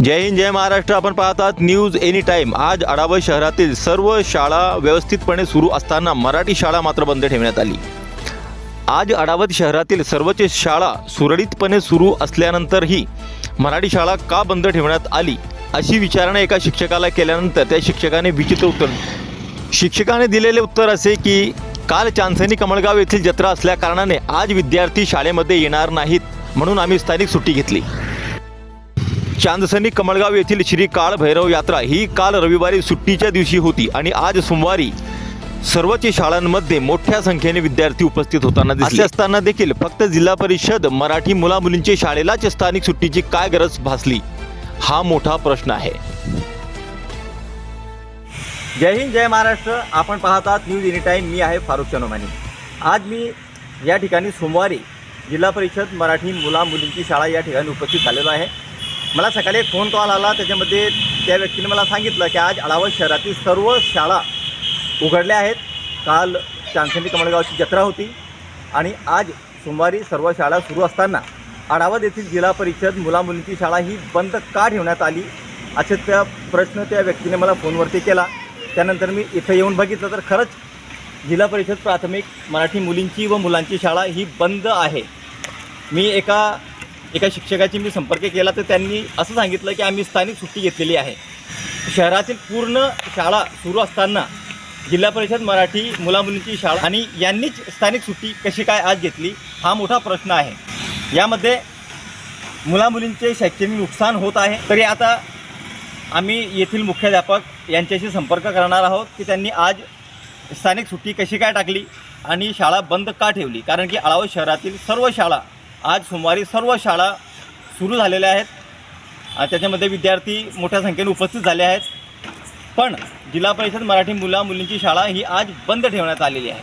जय हिंद जय महाराष्ट्र. आपण पाहतात news any time आज आढावा शहरातील सर्व शाळा व्यवस्थितपणे सुरू असताना मराठी शाळा मात्र बंद ठेवण्यात आली. आज अडावत शहरातील सर्वच शाळा सुरळीतपणे सुरू असल्यानंतरही मराठी शाळा का बंद ठेवण्यात आली? अशी विचारणा एका शिक्षकाला केल्यानंतर त्या शिक्षकाने विचित्र उत्तर शिक्षकाने दिलेले उत्तर असे की काल चांदसनी कमळगाव येथील जत्रा असल्याकारणाने आज विद्यार्थी शाळेमध्ये येणार नाहीत म्हणून आम्ही स्थानिक सुट्टी घेतली. चांदसनी कमळगाव येथील श्री काळ भैरव यात्रा ही काल रविवारी सुट्टीच्या दिवशी होती आणि आज सोमवारी सर्वच शाळांमध्ये मोठ्या संख्येने विद्यार्थी उपस्थित होताना दिसले. असताना देखील फक्त जिल्हा परिषद मराठी मुला मुलींची शाळेलाच स्थानिक सुट्टीची काय गरज भासली हा मोठा प्रश्न आहे. जय हिंद जय महाराष्ट्र. आपण पाहतात न्यूज एनी टाईम मी आहे फारुख चनोमानी आज मी या ठिकाणी सोमवारी जिल्हा परिषद मराठी मुला मुलींची शाळा या ठिकाणी उपस्थित झालेलो आहे. मला सकाळी एक फोन कॉल आला. त्याच्यामध्ये त्या व्यक्तीने मला सांगितलं की आज अडावत शहरातील सर्व शाळा उघडल्या आहेत. काल चांदसंडी कमळगावची जत्रा होती आणि आज सोमवारी सर्व शाळा सुरू असताना आढावत येथील जिल्हा परिषद मुलामुलींची शाळा ही बंद का ठेवण्यात आली? असे त्या प्रश्न त्या व्यक्तीने मला फोनवरती केला. त्यानंतर मी इथं येऊन बघितलं तर खरंच जिल्हा परिषद प्राथमिक मराठी मुलींची व मुलांची शाळा ही बंद आहे. मी एका एका शिक्षकाची मी संपर्क केला तर त्यांनी असं सांगितलं की आम्ही स्थानिक सुट्टी घेतलेली आहे. शहरातील पूर्ण शाळा सुरू असताना जिल्हा परिषद मराठी मुलामुलींची शाळा आणि यांनीच स्थानिक सुट्टी कशी काय आज घेतली हा मोठा प्रश्न आहे. यामध्ये मुलामुलींचे शैक्षणिक नुकसान होत आहे. तरी आता आम्ही येथील मुख्याध्यापक यांच्याशी संपर्क करणार आहोत की त्यांनी आज स्थानिक सुट्टी कशी काय टाकली आणि शाळा बंद का ठेवली? कारण की आळावत शहरातील सर्व शाळा आज सोमवारी सर्व शाळा सुरू झालेल्या आहेत. त्याच्यामध्ये विद्यार्थी मोठ्या संख्येने उपस्थित झाले आहेत. पण जिल्हा परिषद मराठी मुला मुलींची शाळा ही आज बंद ठेवण्यात आलेली आहे.